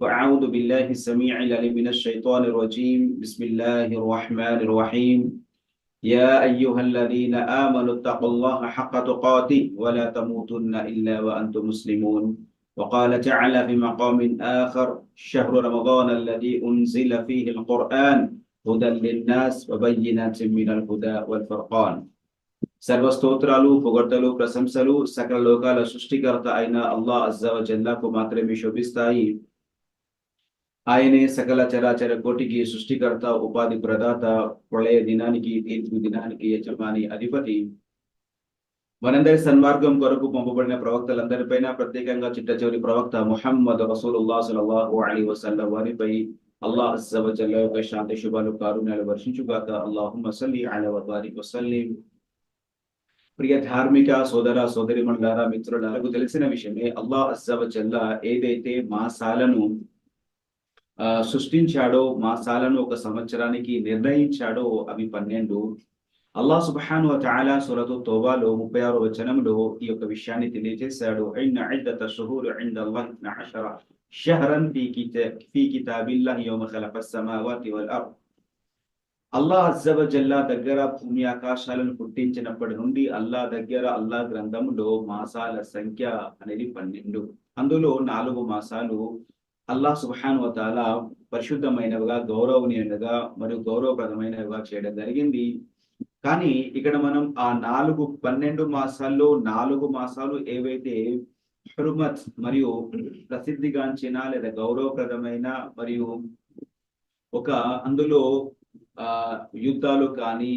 وأعوذ بالله السميع العليم من الشيطان الرجيم بسم الله الرحمن الرحيم يا أيها الذين آمنوا اتقوا الله حق تقاته ولا تموتن إلا وأنتم مسلمون وقال تعالى في مقام آخر شهر رمضان الذي أنزل فيه القرآن هدى للناس وبينات من الهدى والفرقان సర్వస్తోత్రాలు పొగడ్తలు ప్రశంసలు సకల లోకాల సృష్టికర్త అయిన అల్లా అజ్జవ జల్లాకు మాత్రమే శోభిస్తాయి ఆయనే సకల చరాచర కోటికి సృష్టికర్త ఉపాధి ప్రదాత ప్రళయ దినానికి తీర్పు దినానికి యజమాని అధిపతి. మనందరి సన్మార్గం కొరకు పంపబడిన ప్రవక్తలందరిపైన ప్రత్యేకంగా చిట్ట చివరి ప్రవక్త ముహమ్మద్ రసూలుల్లా సలల్లాహు అలీ వసల్లం వారిపై అల్లాహ్ అజ్జవజల్ల యొక్క శాంతి శుభాలు కారుణ్యాలు వర్షించుగాక అల్లాహుమ్మ సల్లి అలా వబారిక్ వసల్లిం. ప్రియ ధార్మిక సోదర సోదరి మండలారా మిత్రులకు తెలిసిన విషయమే అల్లాహ్ అజ్జవజల్ల ఏదైతే మాసాలను సృష్టించాడో మాసాలను ఒక సంవత్సరానికి నిర్ణయించాడో అవి పన్నెండు. అల్లా సుబ్హాను తాలా సురతు తోబాలో ముప్పై ఆరో వచనంలో ఈ యొక్క విషయాన్ని తెలియజేశాడు. అల్లా ఇద్దత జల్లా దగ్గర భూమి ఆకాశాలను పుట్టించినప్పటి నుండి అల్లా దగ్గర అల్లా గ్రంథంలో మాసాల సంఖ్య అనేది పన్నెండు. అందులో నాలుగు మాసాలు అల్లాహ్ సుబ్హాను వతాల పరిశుద్ధమైనవిగా గౌరవనీయంగా మరియు గౌరవప్రదమైనవిగా చేయడం జరిగింది. కానీ ఇక్కడ మనం ఆ నాలుగు పన్నెండు మాసాల్లో నాలుగు మాసాలు ఏవైతే హురుమత్ మరియు ప్రసిద్ధిగాంచిన లేదా గౌరవప్రదమైన మరియు ఒక అందులో ఆ యుద్ధాలు కానీ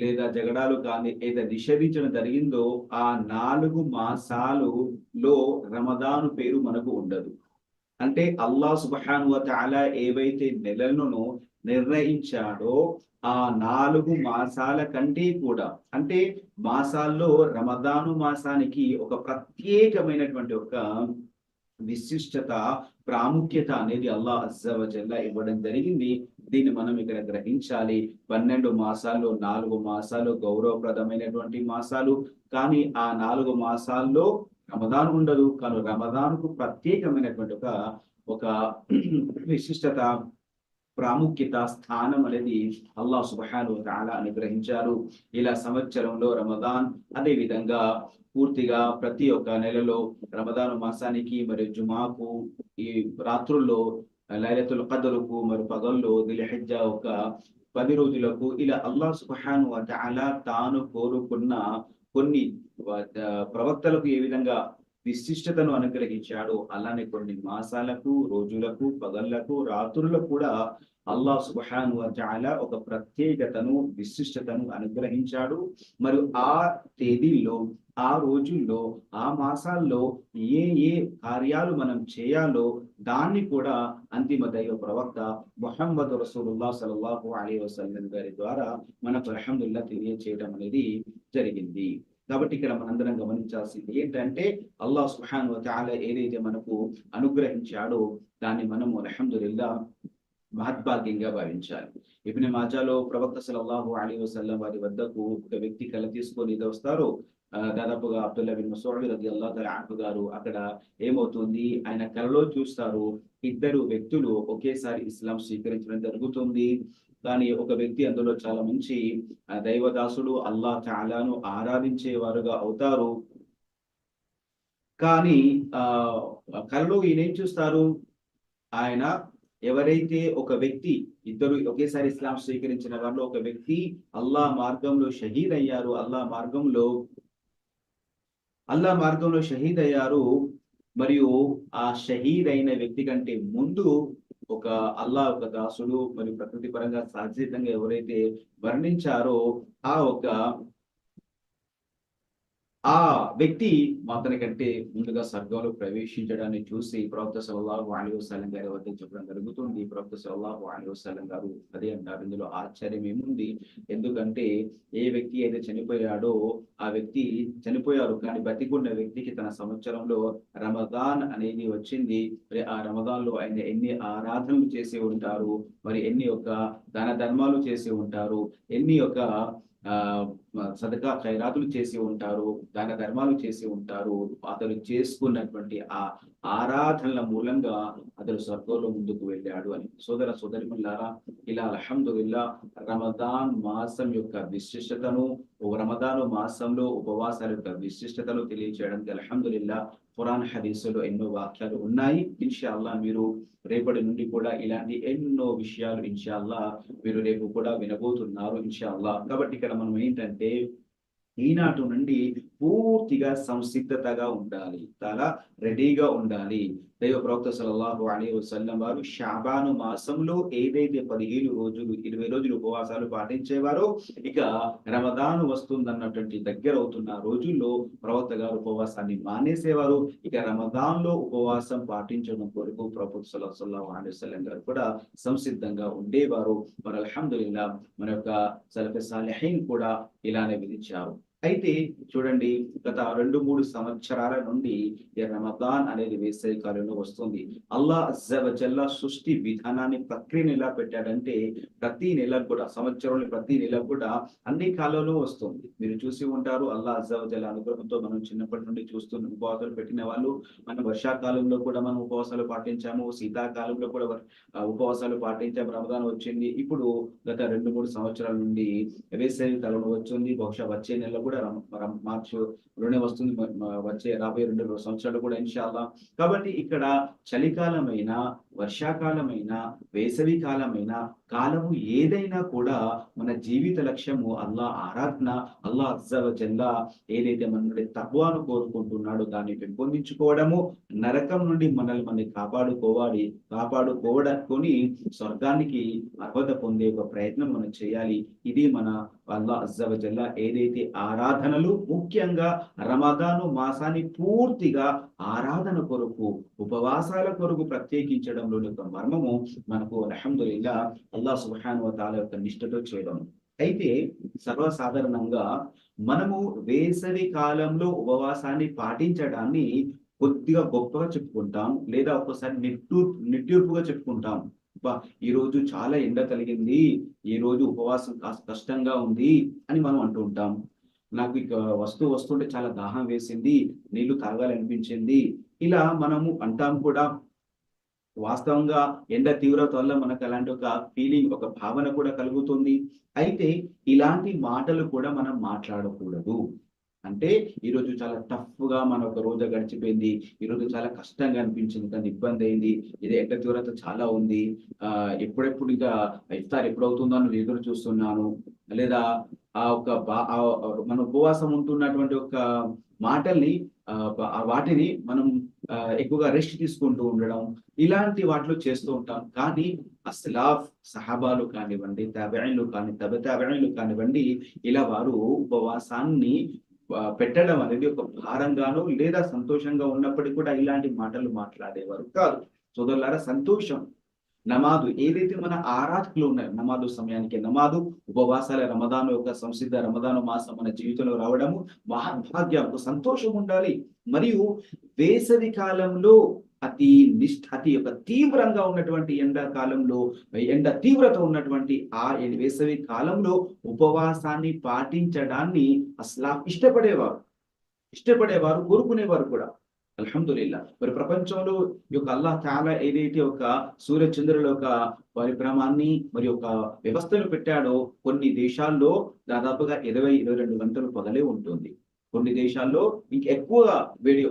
లేదా జగడాలు కానీ ఏదైతే నిషేధించడం జరిగిందో ఆ నాలుగు మాసాలులో రమదాను పేరు మనకు ఉండదు. అంటే అల్లా సుబహాను తాలా ఏవైతే నెలలను నిర్ణయించాడో ఆ నాలుగు మాసాల కంటే కూడా అంటే మాసాల్లో రమదాను మాసానికి ఒక ప్రత్యేకమైనటువంటి ఒక విశిష్టత ప్రాముఖ్యత అనేది అల్లా అజ్జవజల్లా ఇవ్వడం జరిగింది. దీన్ని మనం ఇక్కడ గ్రహించాలి. పన్నెండు మాసాల్లో నాలుగు మాసాలు గౌరవప్రదమైనటువంటి మాసాలు. కానీ ఆ నాలుగు మాసాల్లో రమదాన్ ఉండదు. కానీ రమదాన్కు ప్రత్యేకమైనటువంటి ఒక ఒక విశిష్టత ప్రాముఖ్యత స్థానం అనేది అల్లా సుబహాను తాలా అనుగ్రహించారు. ఇలా సంవత్సరంలో రమదాన్ అదే విధంగా పూర్తిగా ప్రతి ఒక్క నెలలో రమదాను మాసానికి మరియు జుమాకు ఈ రాత్రుల్లో లైలతుల కదలకు మరియు పగల్లో దిల్హజ్జ ఒక పది రోజులకు ఇలా అల్లా సుబహాను తాలా తాను కోరుకున్న కొన్ని ప్రవక్తలకు ఏ విధంగా విశిష్టతను అనుగ్రహించాడు అలానే కొన్ని మాసాలకు రోజులకు పగళ్ళకు రాత్రులకు కూడా అల్లా సుబహాను చాలా ఒక ప్రత్యేకతను విశిష్టతను అనుగ్రహించాడు. మరియు ఆ తేదీల్లో ఆ రోజుల్లో ఆ మాసాల్లో ఏ ఏ కార్యాలు మనం చేయాలో దాన్ని కూడా అంతిమ దైవ ప్రవక్త మొహమ్మద్ రసూలుల్లా సల్లాహు అలీ వసల్లం గారి ద్వారా మనకు అల్హమ్దుల్లా తెలియచేయడం అనేది జరిగింది. కాబట్టి ఇక్కడ మనందరం గమనించాల్సింది ఏంటంటే అల్లా సుహాన్ తాలా ఏదైతే మనకు అనుగ్రహించాడో దాన్ని మనం అల్హమ్దుల్లా మహద్భాగ్యంగా భావించాలి. ఇబ్ని మాజాలో ప్రవక్త సలల్లాహు అలీ వసల్లం వారి వద్దకు ఒక వ్యక్తి కల తీసుకొని ఇది వస్తారు దాదాపుగా అబ్దుల్లా బిన్ మసూడ్ రది అల్లా తల గారు అక్కడ ఏమవుతుంది? ఆయన కలలో చూస్తారు ఇద్దరు వ్యక్తులు ఒకేసారి ఇస్లాం స్వీకరించడం జరుగుతుంది. కానీ ఒక వ్యక్తి అందులో చాలా మంచి దైవదాసుడు అల్లా చాలాను ఆరాధించేవారుగా అవుతారు. కానీ ఆ కళలో ఈయన ఏం చూస్తారు? ఆయన ఎవరైతే ఒక వ్యక్తి ఇద్దరు ఒకేసారి ఇస్లాం స్వీకరించిన వారిలో ఒక వ్యక్తి అల్లా మార్గంలో షహీద్ అయ్యారు అల్లా మార్గంలో అల్లా మార్గంలో షహీద్ అయ్యారు మరియు ఆ షహీద్ అయిన వ్యక్తి కంటే ముందు ఒక అల్లా ఒక దాసుడు మరియు ప్రకృతి పరంగా సహజీతంగా ఎవరైతే వర్ణించారో ఆ ఒక ఆ వ్యక్తి అతని కంటే ముందుగా స్వర్గంలో ప్రవేశించడాన్ని చూసి ప్రవక్త సల్లాహు అలీ వసలం గారి వద్ద చెప్పడం జరుగుతుంది. ప్రవక్త సల్లాహు అలీ గారు అదే అంటారు. ఇందులో ఆశ్చర్యం ఏముంది? ఎందుకంటే ఏ వ్యక్తి అయితే చనిపోయాడో ఆ వ్యక్తి చనిపోయారు. కానీ బతికున్న వ్యక్తికి తన సంవత్సరంలో రమదాన్ అనేది వచ్చింది. మరి ఆ రమదాన్లో ఆయన ఎన్ని ఆరాధనలు చేసి ఉంటారు? మరి ఎన్ని యొక్క దాన ధర్మాలు చేసి ఉంటారు? ఎన్ని యొక్క సదకా ఖైరాతులు చేసి ఉంటారు దాన ధర్మాలు చేసి ఉంటారు అతను చేసుకున్నటువంటి ఆ ఆరాధనల మూలంగా అతను స్వర్గంలో ముందుకు వెళ్ళాడు అని. సోదర సోదరి ఇలా అల్హమ్దుల్లా రమదాన్ మాసం యొక్క విశిష్టతను రమదాను మాసంలో ఉపవాసాల యొక్క విశిష్టతలు తెలియజేయడానికి అల్హమ్దుల్లా ఖురాన్ హదీసులో ఎన్నో వాక్యాలు ఉన్నాయి. ఇన్షాల్లా మీరు రేపటి నుండి కూడా ఇలాంటి ఎన్నో విషయాలు ఇన్షాల్లా మీరు రేపు కూడా వినబోతున్నారు ఇన్షాల్లా కాబట్టి ఇక్కడ మనం ఏంటంటే ఈనాటి నుండి పూర్తిగా సంసిద్ధతగా ఉండాలి చాలా రెడీగా ఉండాలి. దైవ ప్రవక్త సల్లల్లాహు అలీ వసల్లం వారు షాబాను మాసంలో ఏదైతే పదిహేను రోజులు ఇరవై రోజులు ఉపవాసాలు పాటించేవారో ఇక రమదాను వస్తుందన్నటువంటి దగ్గర అవుతున్న రోజుల్లో ప్రవక్త గారు ఉపవాసాన్ని మానేసేవారు. ఇక రమదాన్లో ఉపవాసం పాటించడం కొరకు ప్రభుత్వ సల్లల్లాహు అలీ వసల్లం గారు కూడా సంసిద్ధంగా ఉండేవారు. మరి అల్హమ్దుల్లా మన యొక్క సలఫ్ కూడా ఇలానే విధించారు. అయితే చూడండి గత రెండు మూడు సంవత్సరాల నుండి రమదాన్ అనేది వేసవి కాలంలో వస్తుంది. అల్లా అజ్జవజల్లా సృష్టి విధానాన్ని ప్రక్రియను ఎలా పెట్టాడంటే ప్రతి నెల కూడా సంవత్సరంలో ప్రతి నెల కూడా అన్ని కాలంలో వస్తుంది. మీరు చూసి ఉంటారు అల్లా అజ్జవజల్ల అనుగ్రహంతో మనం చిన్నప్పటి నుండి చూస్తున్న ఉపవాసాలు పెట్టిన వాళ్ళు మనం వర్షాకాలంలో కూడా మనం ఉపవాసాలు పాటించాము శీతాకాలంలో కూడా ఉపవాసాలు పాటించాము రమదాన్ వచ్చింది. ఇప్పుడు గత రెండు మూడు సంవత్సరాల నుండి వేసవి కాలంలో వచ్చింది బహుశా వచ్చే నెల కూడా మార్చ్ రెండే వస్తుంది వచ్చే రాబోయే రెండు సంవత్సరాలు కూడా ఇన్షాల్లా. కాబట్టి ఇక్కడ చలికాలమైన వర్షాకాలమైనా వేసవి కాలమైనా కాలము ఏదైనా కూడా మన జీవిత లక్ష్యము అల్లా ఆరాధన అల్లా అజ్జవ జల్లా ఏదైతే మన నుండి తత్వాను కోరుకుంటున్నాడో దాన్ని పెంపొందించుకోవడము నరకం నుండి మనల్ని మనల్ని కాపాడుకోవాలి కాపాడుకోవడానికి స్వర్గానికి అర్హత పొందే ఒక ప్రయత్నం మనం చేయాలి. ఇది మన అల్లా అజ్జవ జల్లా ఏదైతే ఆరాధనలు ముఖ్యంగా రమదాను మాసాన్ని పూర్తిగా ఆరాధన కొరకు ఉపవాసాల కొరకు ప్రత్యేకించడం ప్రత్యేకించడంలోని యొక్క మర్మము మనకు అలహందుల్లా అల్లా సుహాన్ తాల యొక్క నిష్ఠతో చేయడం. అయితే సర్వసాధారణంగా మనము వేసవి కాలంలో ఉపవాసాన్ని పాటించడాన్ని కొద్దిగా గొప్పగా చెప్పుకుంటాం లేదా ఒక్కోసారి నిట్టూర్ నిట్టూర్పుగా చెప్పుకుంటాం. ఈ రోజు చాలా ఎండ కలిగింది ఈ రోజు ఉపవాసం కాస్త కష్టంగా ఉంది అని మనం అంటూ ఉంటాం. నాకు ఇక వస్తూ వస్తుంటే చాలా దాహం వేసింది నీళ్ళు తాగాలనిపించింది. ఇలా మనము అంటాం కూడా వాస్తవంగా ఎండ తీవ్రత వల్ల మనకు అలాంటి ఒక ఫీలింగ్ ఒక భావన కూడా కలుగుతుంది. అయితే ఇలాంటి మాటలు కూడా మనం మాట్లాడకూడదు. అంటే ఈరోజు చాలా టఫ్గా మన ఒక రోజు గడిచిపోయింది. ఈరోజు చాలా కష్టంగా అనిపించింది. కానీ ఇబ్బంది అయింది. ఇది ఎండ తీవ్రత చాలా ఉంది. ఆ ఎప్పుడెప్పుడు ఇంకా ఇఫ్తార్ ఎప్పుడవుతుందో అని ఎదురు చూస్తున్నాను. లేదా ఆ ఒక బా మన ఉపవాసం ఉంటున్నటువంటి ఒక మాటల్ని వాటిని మనం ఎక్కువగా రెస్ట్ తీసుకుంటూ ఉండడం ఇలాంటి వాటిలో చేస్తూ ఉంటాం. కానీ అస్లాఫ్ సహాబాలు కానివ్వండి తబైన్లు కానీ తబ తబైన్లు కానివ్వండి ఇలా వారు ఉపవాసాన్ని పెట్టడం అనేది ఒక భారంగానో లేదా సంతోషంగా ఉన్నప్పటికీ కూడా ఇలాంటి మాటలు మాట్లాడేవారు కాదు. సోదరులారా సంతోషం నమాదు ఏదైతే మన ఆరాధకులు ఉన్నాయో నమాదు సమయానికి నమాదు ఉపవాసాల రమదాను యొక్క సంసిద్ధ రమదాను మాసం మన జీవితంలో రావడము మహాభాగ్యం సంతోషం ఉండాలి. మరియు వేసవి కాలంలో అతి నిష్ఠ అతి యొక్క తీవ్రంగా ఉన్నటువంటి ఎండాకాలంలో ఎండ తీవ్రత ఉన్నటువంటి ఆ వేసవి కాలంలో ఉపవాసాన్ని పాటించడాన్ని అసలు ఇష్టపడేవారు. ఇష్టపడేవారు కోరుకునేవారు కూడా. అల్హమ్దుల్లా మరి ప్రపంచంలో ఈ యొక్క అల్లాహ్ చాలా ఏదైతే ఒక సూర్యచంద్రుల యొక్క పరిభ్రమాన్ని మరి ఒక వ్యవస్థను పెట్టాడో కొన్ని దేశాల్లో దాదాపుగా ఇరవై ఇరవై రెండు గంటలు పగలే ఉంటుంది. కొన్ని దేశాల్లో ఇంకెక్కువ వేడి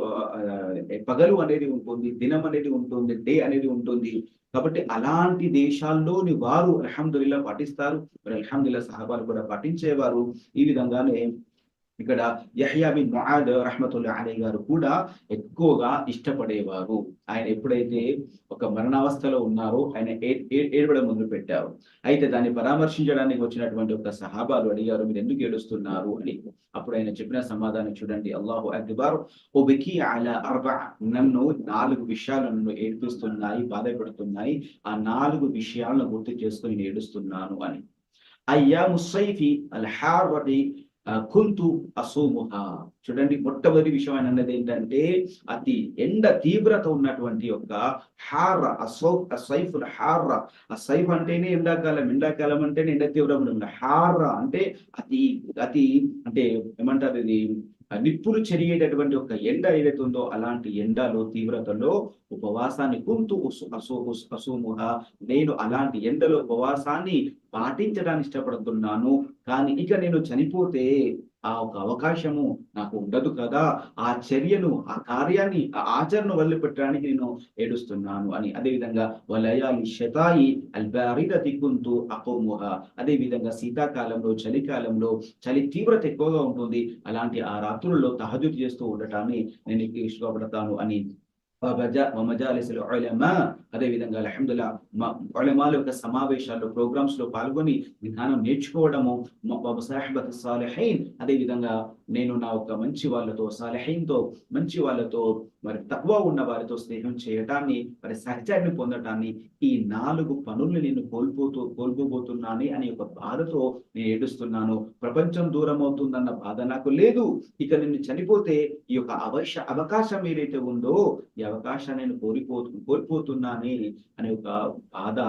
పగలు అనేది ఉంటుంది దినం అనేది ఉంటుంది డే అనేది ఉంటుంది. కాబట్టి అలాంటి దేశాల్లోని వారు అల్హమ్దుల్లా పాటిస్తారు. మరి అల్హమ్దుల్లా సహాబాలు కూడా పాటించేవారు. ఈ విధంగానే ఇక్కడ యహ్యాబిన్ మొహాద్ రహమతుల్లా అలీ గారు కూడా ఎక్కువగా ఇష్టపడేవారు. ఆయన ఎప్పుడైతే ఒక మరణావస్థలో ఉన్నారో ఆయన ఏడవడం మొదలు పెట్టారు. అయితే దాన్ని పరామర్శించడానికి వచ్చినటువంటి ఒక సహాబాలు అడిగారు మీరు ఎందుకు ఏడుస్తున్నారు? అని. అప్పుడు ఆయన చెప్పిన సమాధానం చూడండి. అల్లాహు అక్బార్ ఓ బికి అలా అర్బా నన్ను నాలుగు విషయాలు నన్ను ఏడిపిస్తున్నాయి బాధపడుతున్నాయి. ఆ నాలుగు విషయాలను గుర్తు చేసుకుని ఏడుస్తున్నాను అని. అయ్యా ముసైఫి అల్ హారది కుంతు అసోముహ. చూడండి మొట్టమొదటి విషయం ఆయన అన్నది ఏంటంటే అతి ఎండ తీవ్రత ఉన్నటువంటి యొక్క హార అసౌ సైఫుల్ హార. ఆ సైఫ్ అంటేనే ఎండాకాలం ఎండాకాలం అంటేనే ఎండ తీవ్రం హార అంటే అతి అతి అంటే ఏమంటారు ఇది? నిప్పులు చెరిగేటటువంటి ఒక ఎండ ఏదైతే ఉందో అలాంటి ఎండలో తీవ్రతలో ఉపవాసాన్ని కుంతు అసూముహ నేను అలాంటి ఎండలో ఉపవాసాన్ని పాటించడానికి ఇష్టపడుతున్నాను కానీ ఇక నేను చనిపోతే ఆ ఒక అవకాశము నాకు ఉండదు కదా. ఆ చర్యను ఆ కార్యాన్ని ఆ ఆచరణ వల్ల పెట్టడానికి నేను ఏడుస్తున్నాను అని. అదే విధంగా వలయాలి శతాయి అల్బారిద దిక్కుంతు అకోముహ అదే విధంగా శీతాకాలంలో చలికాలంలో చలి తీవ్రత ఎక్కువగా ఉంటుంది. అలాంటి ఆ రాత్రుల్లో తహజుద్ చేస్తూ ఉండటాన్ని నేను ఇష్టపడతాను అని. అదేవిధంగా ఉలమా అదే యొక్క సమావేశాల్లో ప్రోగ్రామ్స్లో పాల్గొని విధానం నేర్చుకోవడము సాహిబత్ సాలెహైన్ అదే విధంగా నేను నా ఒక మంచి వాళ్ళతో సాలెహైన్తో మంచి వాళ్ళతో మరి తక్కువ ఉన్న వారితో స్నేహం చేయటాన్ని మరి సహచారిని పొందటాన్ని ఈ నాలుగు పనులు నేను కోల్పోతూ కోల్పోబోతున్నాను అనే ఒక బాధతో నేను ఏడుస్తున్నాను. ప్రపంచం దూరం అవుతుందన్న బాధ నాకు లేదు. ఇక నేను చనిపోతే ఈ యొక్క అవశ అవకాశం ఏదైతే ఉందో ఈ అవకాశాన్ని నేను కోల్పోతు కోల్పోతున్నాను అనే ఒక బాధ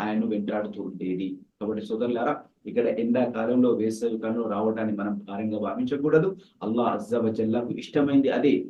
ఆయన్ను వెంటాడుతూ ఉండేది. కాబట్టి సోదరులారా ఇక్కడ ఎండాకాలంలో వేసవి కాలంలో రావడాన్ని మనం భారంగా భావించకూడదు. అల్లా అజ్జవజల్లకు ఇష్టమైంది అదే.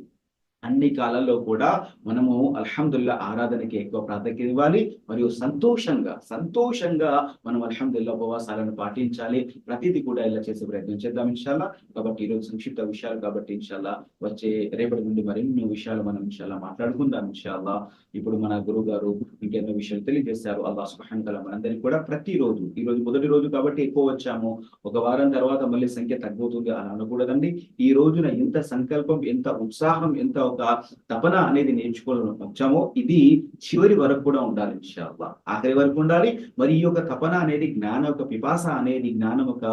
అన్ని కాలాల్లో కూడా మనము అల్హమ్దుల్లా ఆరాధనకి ఎక్కువ ప్రాధాన్యత ఇవ్వాలి. మరియు సంతోషంగా సంతోషంగా మనం అల్హమ్దుల్లా ఉపవాసాలను పాటించాలి. ప్రతిదీ కూడా ఇలా చేసే ప్రయత్నం చేద్దాం ఇన్షాల్లా. కాబట్టి ఈరోజు సంక్షిప్త విషయాలు కాబట్టి ఇన్షాల్లా వచ్చే రేపటి నుండి మరెన్నో విషయాలు మనం ఇన్షాల్లా మాట్లాడుకుందాం ఇన్షాల్లా. ఇప్పుడు మన గురువు గారు ఇంకెన్నో విషయాలు తెలియజేశారు. అల్లా సుబ్హాన్ తల మనందరికీ కూడా ప్రతిరోజు ఈ రోజు మొదటి రోజు కాబట్టి ఎక్కువ వచ్చాము. ఒక వారం తర్వాత మళ్ళీ సంఖ్య తగ్గుతుంది అలా అనకూడదండి. ఈ రోజున ఎంత సంకల్పం ఎంత ఉత్సాహం ఎంత ఒక తపన అనేది నేర్చుకోవాలని వచ్చామో ఇది చివరి వరకు కూడా ఉండాలి ఇన్షాల్లా ఆఖరి వరకు ఉండాలి. మరి ఈ యొక్క తపన అనేది జ్ఞాన యొక్క పిపాస అనేది జ్ఞానం యొక్క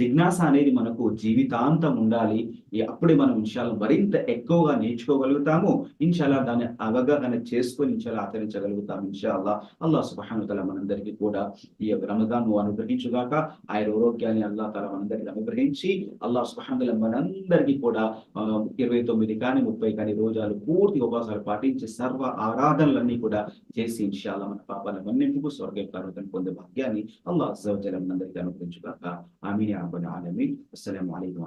జిజ్ఞాస అనేది మనకు జీవితాంతం ఉండాలి. అప్పుడే మనం ఇన్షాల్లా మరింత ఎక్కువగా నేర్చుకోగలుగుతాము. ఇన్షాల్లా దాన్ని అవగాహన చేసుకొని ఇన్షాల్లా ఆచరించగలుగుతాము ఇన్షాల్లా అల్లా సుబ్హానహు తల మనందరికీ కూడా ఈ యొక్క రమదాన్ అనుగ్రహించుగాక. ఆయన ఆరోగ్యాన్ని అల్లా తల మనందరికీ అనుగ్రహించి అల్లా సుబ్హానహు తల మనందరికీ కూడా ఇరవై తొమ్మిది కానీ ముప్పై ముప్పై కానీ రోజాలు పూర్తి ఉపవాసాలు పాటించి సర్వ ఆరాధనలన్నీ కూడా చేసి ఇన్షాల్లా మన పాపాల మన్నింపుకు స్వర్గ పర్వతం పొందే భాగ్యాన్ని అల్లా అజ్జవజల అందరికీ అనుగ్రహించుగాక. ఆమె ఆమె రబ్బల్ అస్సలం అస్సలాము అలైకుం